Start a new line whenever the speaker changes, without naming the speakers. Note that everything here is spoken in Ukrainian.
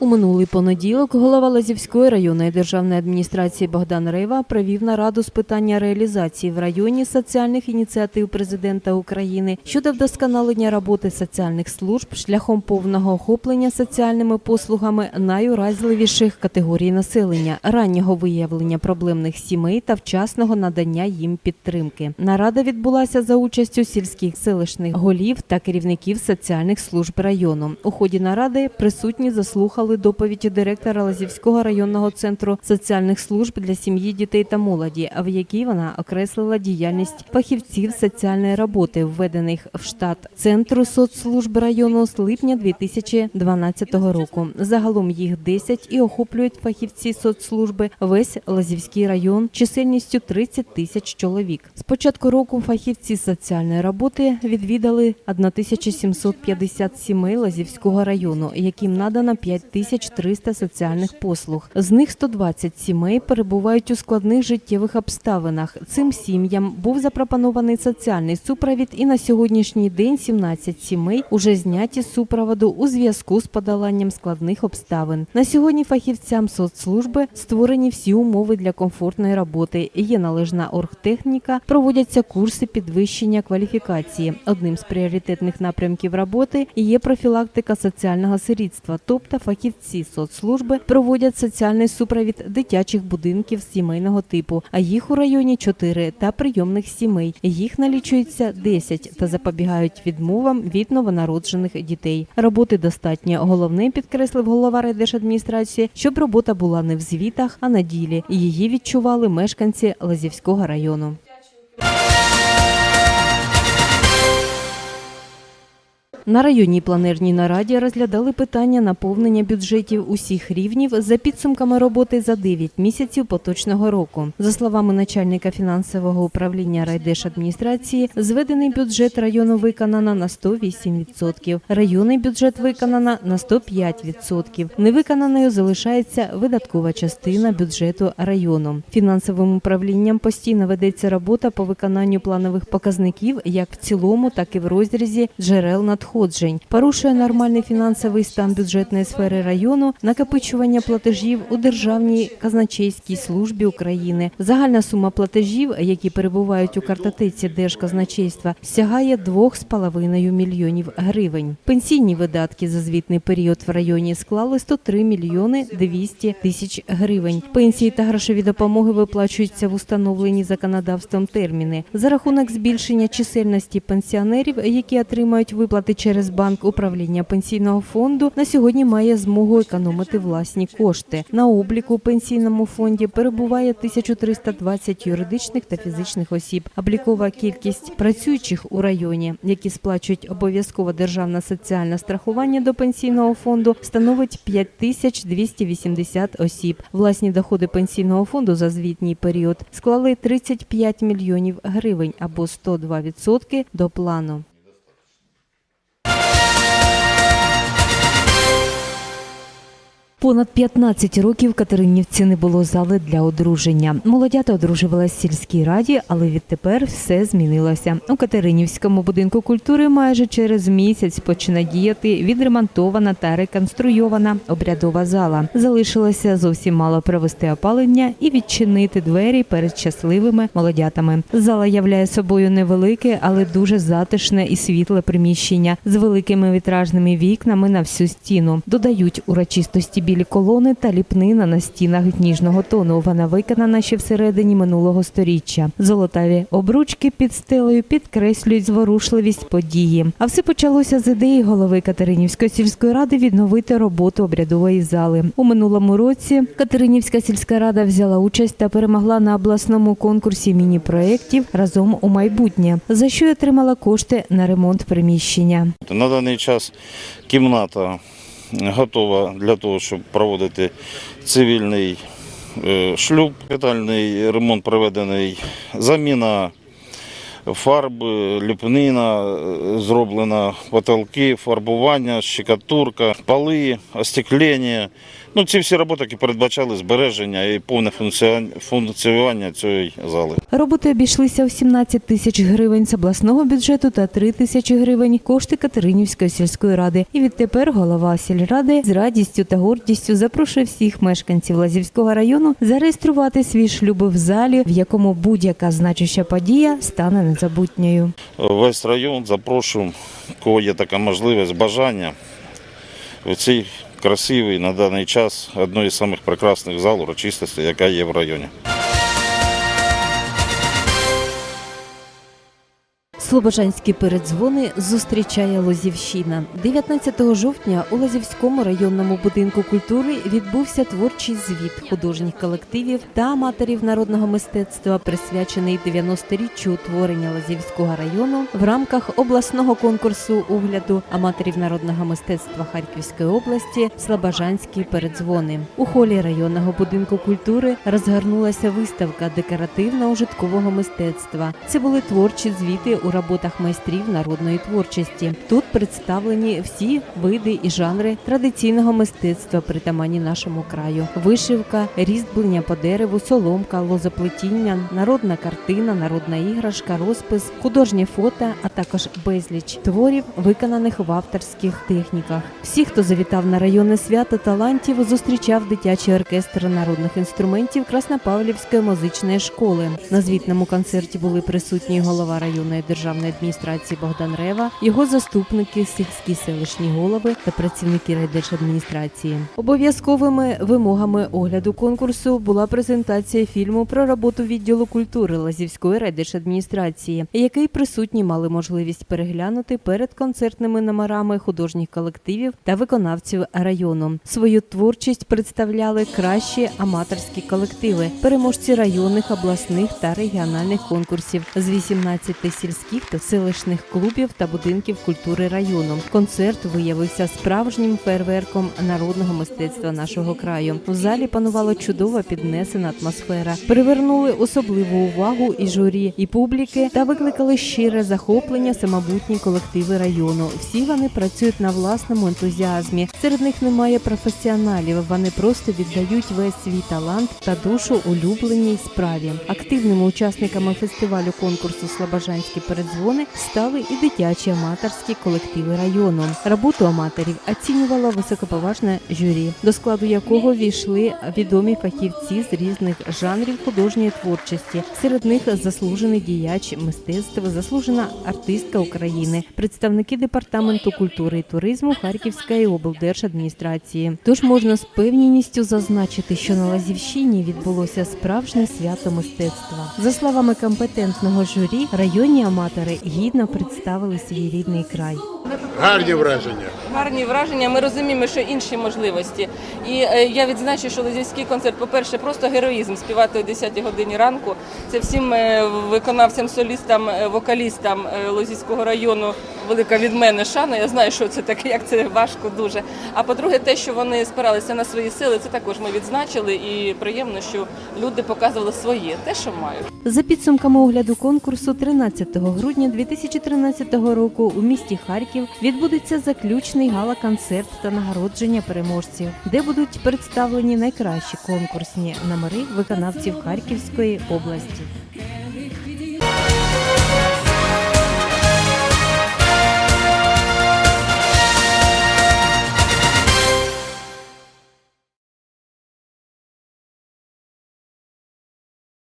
У минулий понеділок голова Лазівської районної державної адміністрації Богдан Рейва провів нараду з питання реалізації в районі соціальних ініціатив президента України щодо вдосконалення роботи соціальних служб шляхом повного охоплення соціальними послугами найуразливіших категорій населення, раннього виявлення проблемних сімей та вчасного надання їм підтримки. Нарада відбулася за участю сільських селищних голів та керівників соціальних служб району. У ході наради присутні заслухали доповіді директора Лазівського районного центру соціальних служб для сім'ї, дітей та молоді, в якій вона окреслила діяльність фахівців соціальної роботи, введених в штат центру соцслужб району з липня 2012 року. Загалом їх 10 і охоплюють фахівці соцслужби весь Лазівський район чисельністю 30 тисяч чоловік. З початку року фахівці соціальної роботи відвідали 1750 сімей Лазівського району, яким надано 5300 соціальних послуг. З них 120 сімей перебувають у складних життєвих обставинах. Цим сім'ям був запропонований соціальний супровід, і на сьогоднішній день 17 сімей уже зняті з супроводу у зв'язку з подоланням складних обставин. На сьогодні фахівцям соцслужби створені всі умови для комфортної роботи. Є належна оргтехніка, проводяться курси підвищення кваліфікації. Одним з пріоритетних напрямків роботи є профілактика соціального сирітства, тобто фахівці соцслужби проводять соціальний супровід дитячих будинків сімейного типу, а їх у районі 4 та прийомних сімей. Їх налічується 10 та запобігають відмовам від новонароджених дітей. Роботи достатньо. Головне підкреслив голова райдержадміністрації, щоб робота була не в звітах, а на ділі. Її відчували мешканці Лазівського району. На районній планерній нараді розглядали питання наповнення бюджетів усіх рівнів за підсумками роботи за 9 місяців поточного року. За словами начальника фінансового управління райдержадміністрації, зведений бюджет району виконано на 108%, районний бюджет виконано на 105%. Невиконаною залишається видаткова частина бюджету району. Фінансовим управлінням постійно ведеться робота по виконанню планових показників як в цілому, так і в розрізі джерел надходжень. Порушує нормальний фінансовий стан бюджетної сфери району, накопичування платежів у державній казначейській службі України. Загальна сума платежів, які перебувають у картотеці Держказначейства, сягає 2,5 мільйонів гривень. Пенсійні видатки за звітний період в районі склали 103 мільйони 200 тисяч гривень. Пенсії та грошові допомоги виплачуються в установлені законодавством терміни. За рахунок збільшення чисельності пенсіонерів, які отримають виплати через банк управління пенсійного фонду, на сьогодні має змогу економити власні кошти. На обліку у пенсійному фонді перебуває 1320 юридичних та фізичних осіб. Облікова кількість працюючих у районі, які сплачують обов'язкове державне соціальне страхування до пенсійного фонду, становить 5280 осіб. Власні доходи пенсійного фонду за звітній період склали 35 мільйонів гривень або 102% до плану. Понад 15 років Катеринівці не було зали для одруження. Молодята одружувалась в сільській раді, але відтепер все змінилося. У Катеринівському будинку культури майже через місяць почне діяти відремонтована та реконструйована обрядова зала. Залишилося зовсім мало провести опалення і відчинити двері перед щасливими молодятами. Зала являє собою невелике, але дуже затишне і світле приміщення з великими вітражними вікнами на всю стіну. Додають урочистості білі колони та ліпнина на стінах ніжного тону. Вона виконана ще всередині минулого сторіччя. Золотаві обручки під стелею підкреслюють зворушливість події. А все почалося з ідеї голови Катеринівської сільської ради відновити роботу обрядової зали. У минулому році Катеринівська сільська рада взяла участь та перемогла на обласному конкурсі міні-проєктів разом у майбутнє, за що й отримала кошти на ремонт приміщення.
На даний час кімната готова для того, щоб проводити цивільний е, шлюб. Капітальний ремонт проведений, заміна фарби, ліпнина е, зроблена, потолки, фарбування, щекатурка, поли, остеклення. Ну, ці всі роботи, які передбачали збереження і повне функціон- функціонування цієї зали.
Роботи обійшлися у 17 тисяч гривень з обласного бюджету та 3 тисячі гривень кошти Катеринівської сільської ради. І відтепер голова сільради з радістю та гордістю запрошує всіх мешканців Лазівського району зареєструвати свій шлюб в залі, в якому будь-яка значуща подія стане незабутньою.
Весь район запрошуємо, кого є така можливість, бажання в цей красивий на даний час одної з самих прекрасних зал урочистостей, яка є в районі.
Слобожанські передзвони зустрічає Лозівщина. 19 жовтня у Лозівському районному будинку культури відбувся творчий звіт художніх колективів та аматорів народного мистецтва, присвячений 90-річчю утворення Лозівського району в рамках обласного конкурсу огляду аматорів народного мистецтва Харківської області Слобожанські передзвони. У холі районного будинку культури розгорнулася виставка декоративно-ужиткового мистецтва. Це були творчі звіти у роботах майстрів народної творчості. Тут представлені всі види і жанри традиційного мистецтва, притаманні нашому краю: вишивка, різьблення по дереву, соломка, лозоплетіння, народна картина, народна іграшка, розпис, художнє фото, а також безліч творів, виконаних в авторських техніках. Всі, хто завітав на районне свято талантів, зустрічав дитячий оркестр народних інструментів Краснопавлівської музичної школи. На звітному концерті були присутні голова районної державної адміністрації Богдан Рева, його заступники, сільські селищні голови та працівники райдержадміністрації. Обов'язковими вимогами огляду конкурсу була презентація фільму про роботу відділу культури Лазівської райдержадміністрації, який присутні мали можливість переглянути перед концертними номерами художніх колективів та виконавців району. Свою творчість представляли кращі аматорські колективи, переможці районних, обласних та регіональних конкурсів з 18 сільських та селищних клубів та будинків культури району. Концерт виявився справжнім фейерверком народного мистецтва нашого краю. У залі панувала чудова піднесена атмосфера. Привернули особливу увагу і журі, і публіки та викликали щире захоплення самобутні колективи району. Всі вони працюють на власному ентузіазмі. Серед них немає професіоналів. Вони просто віддають весь свій талант та душу улюбленій справі. Активними учасниками фестивалю конкурсу Слобожанські передзвони стали і дитячі аматорські колективи району. Роботу аматорів оцінювало високоповажне журі, до складу якого війшли відомі фахівці з різних жанрів художньої творчості. Серед них заслужений діяч мистецтва, заслужена артистка України, представники департаменту культури і туризму Харківської облдержадміністрації. Тож можна з певністю зазначити, що на Лазівщині відбулося справжнє свято мистецтва. За словами компетентного журі, районні аматори гідно представили свій рідний край.
Гарні враження.
Гарні враження. Ми розуміємо, що інші можливості. І е, я відзначу, що Лозівський концерт, по-перше, просто героїзм співати о 10 годині ранку. Це всім е, виконавцям, солістам, е, вокалістам Лозівського району велика від мене шана. Я знаю, що це таке, як це важко дуже. А по-друге, те, що вони спиралися на свої сили, це також ми відзначили. І приємно, що люди показували своє, те, що мають.
За підсумками огляду конкурсу, 13 грудня 2013 року у місті Харків відбудеться заключний гала-концерт та нагородження переможців, де будуть представлені найкращі конкурсні номери виконавців Харківської області.